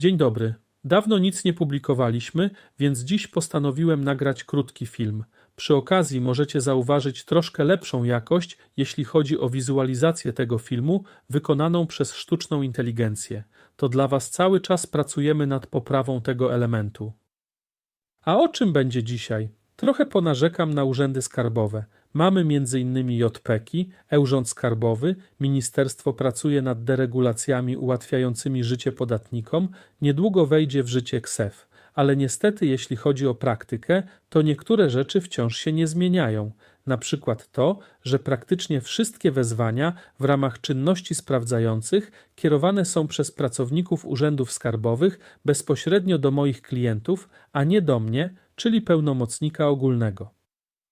Dzień dobry. Dawno nic nie publikowaliśmy, więc dziś postanowiłem nagrać krótki film. Przy okazji możecie zauważyć troszkę lepszą jakość, jeśli chodzi o wizualizację tego filmu wykonaną przez sztuczną inteligencję. To dla Was cały czas pracujemy nad poprawą tego elementu. A o czym będzie dzisiaj? Trochę ponarzekam na urzędy skarbowe. Mamy m.in. JPEKi, e-Urząd Skarbowy, ministerstwo pracuje nad deregulacjami ułatwiającymi życie podatnikom, niedługo wejdzie w życie KSEF. Ale niestety, jeśli chodzi o praktykę, to niektóre rzeczy wciąż się nie zmieniają. Na przykład to, że praktycznie wszystkie wezwania w ramach czynności sprawdzających kierowane są przez pracowników urzędów skarbowych bezpośrednio do moich klientów, a nie do mnie, czyli pełnomocnika ogólnego.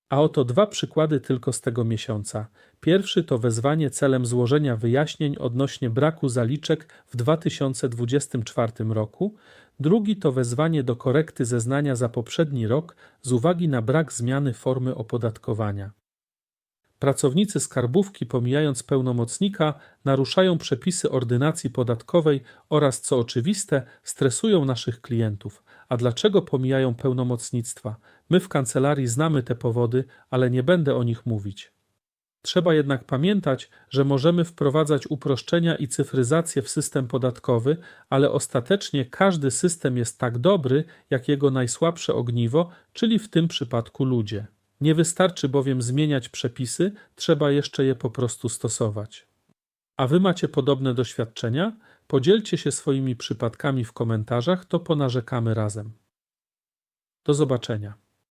A oto dwa przykłady tylko z tego miesiąca. Pierwszy to wezwanie celem złożenia wyjaśnień odnośnie braku zaliczek w 2024 roku. Drugi to wezwanie do korekty zeznania za poprzedni rok z uwagi na brak zmiany formy opodatkowania. Pracownicy skarbówki, pomijając pełnomocnika, naruszają przepisy ordynacji podatkowej oraz, co oczywiste, stresują naszych klientów. A dlaczego pomijają pełnomocnictwa? My w kancelarii znamy te powody, ale nie będę o nich mówić. Trzeba jednak pamiętać, że możemy wprowadzać uproszczenia i cyfryzację w system podatkowy, ale ostatecznie każdy system jest tak dobry, jak jego najsłabsze ogniwo, czyli w tym przypadku ludzie. Nie wystarczy bowiem zmieniać przepisy, trzeba jeszcze je po prostu stosować. A wy macie podobne doświadczenia? Podzielcie się swoimi przypadkami w komentarzach, to ponarzekamy razem. Do zobaczenia.